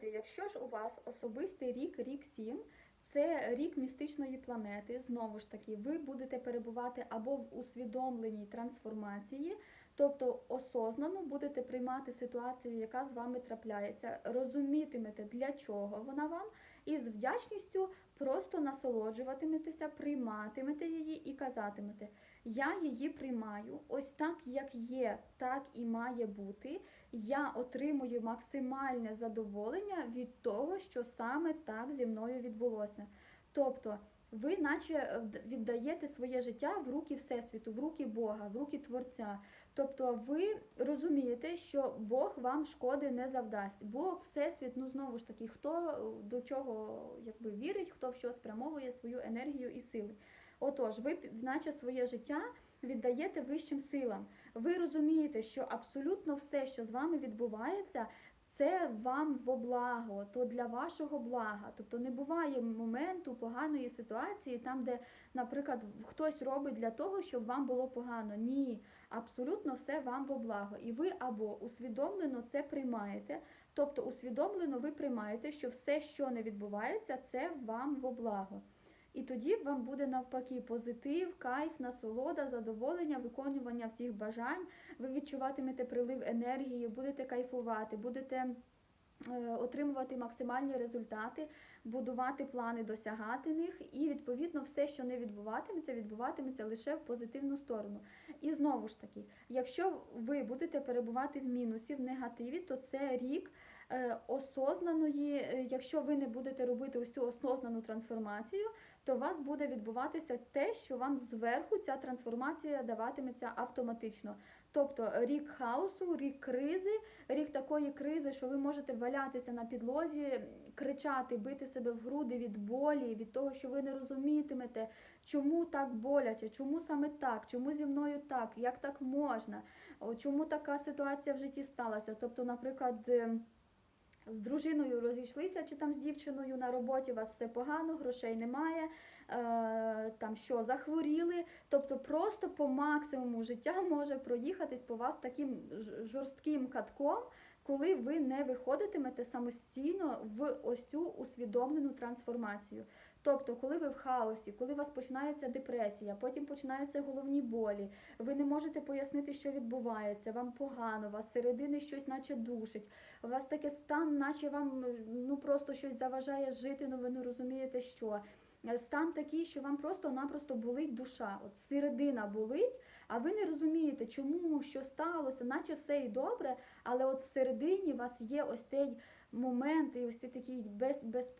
Друзі, якщо ж у вас особистий рік, рік 7, це рік містичної планети. Знову ж таки, ви будете перебувати або в усвідомленій трансформації, тобто осознано будете приймати ситуацію, яка з вами трапляється, розумітимете, для чого вона вам, і з вдячністю просто насолоджуватиметеся, прийматимете її і казатимете: Я її приймаю, ось так, як є, так і має бути. Я отримую максимальне задоволення від того, що саме так зі мною відбулося. Тобто, ви наче е, віддаєте своє життя в руки Всесвіту, в руки Бога, в руки Творця. Тобто ви розумієте, що Бог вам шкоди не завдасть. Бог, Всесвіт, ну знову ж таки, хто е, до чого якби вірить, хто в що спрямовує свою енергію і сили. Отож, ви наче своє життя віддаєте вищим силам. Ви розумієте, що абсолютно все, що з вами відбувається, це вам во благо, то для вашого блага. Тобто не буває моменту поганої ситуації, там, де, наприклад, хтось робить для того, щоб вам було погано. Ні, абсолютно все вам во благо. І ви або усвідомлено це приймаєте, тобто усвідомлено ви приймаєте, що все, що не відбувається, це вам во благо. І тоді вам буде навпаки позитив, кайф, насолода, задоволення, виконування всіх бажань. Ви відчуватимете прилив енергії, будете кайфувати, будете е, отримувати максимальні результати, будувати плани, досягати них, і відповідно все, що не відбуватиметься, відбуватиметься лише в позитивну сторону. І знову ж таки, якщо ви будете перебувати в мінусі, в негативі, то це рік осознаної, е, якщо ви не будете робити цю осознану трансформацію, то у вас буде відбуватися те, що вам зверху ця трансформація даватиметься автоматично. Тобто рік хаосу, рік кризи, рік такої кризи, що ви можете валятися на підлозі, кричати, бити себе в груди від болі, від того, що ви не розумітимете, чому так боляче, чому саме так, чому зі мною так, як так можна, чому така ситуація в житті сталася. Тобто, наприклад. З дружиною розійшлися чи там з дівчиною на роботі, у вас все погано, грошей немає, е, там що, захворіли. Тобто просто по максимуму життя може проїхатись по вас таким жорстким катком, коли ви не виходитимете самостійно в ось цю усвідомлену трансформацію. Тобто, коли ви в хаосі, коли у вас починається депресія, потім починаються головні болі, ви не можете пояснити, що відбувається, вам погано, вас зсередини щось наче душить. У вас таке стан, наче вам ну просто щось заважає жити, але ви не розумієте, що. Стан такий, що вам просто-напросто болить душа. От середина болить, а ви не розумієте, чому, що сталося, наче все і добре, але от всередині вас є ось цей момент, і ось цей такий без, без,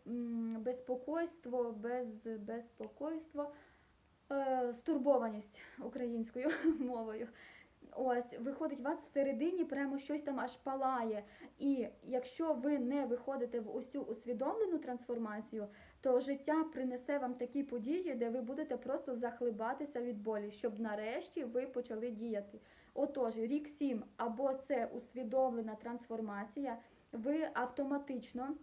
безпокойство, без, безпокойство, е, стурбованість українською мовою. Ось, виходить, у вас всередині прямо щось там аж палає. І якщо ви не виходите в цю усвідомлену трансформацію, то життя принесе вам такі події, де ви будете просто захлибатися від болі, щоб нарешті ви почали діяти. Отож, рік 7 або це усвідомлена трансформація, ви автоматично.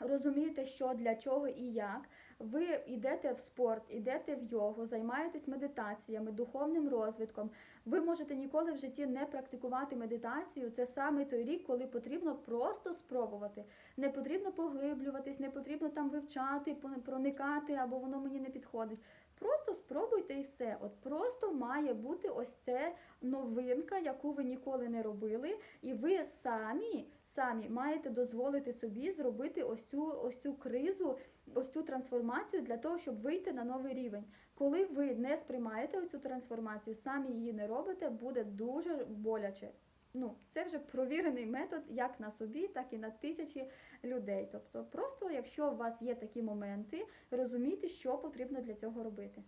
Розумієте, що для чого і як. Ви йдете в спорт, йдете в йогу, займаєтесь медитаціями, духовним розвитком. Ви можете ніколи в житті не практикувати медитацію. Це саме той рік, коли потрібно просто спробувати. Не потрібно поглиблюватись, не потрібно там вивчати, проникати або воно мені не підходить. Просто спробуйте і все. От просто має бути ось це новинка, яку ви ніколи не робили, і ви самі. Самі маєте дозволити собі зробити ось цю ось цю кризу, ось цю трансформацію для того, щоб вийти на новий рівень. Коли ви не сприймаєте цю трансформацію, самі її не робите, буде дуже боляче. Ну, це вже провірений метод як на собі, так і на тисячі людей. Тобто, просто якщо у вас є такі моменти, розумійте, що потрібно для цього робити.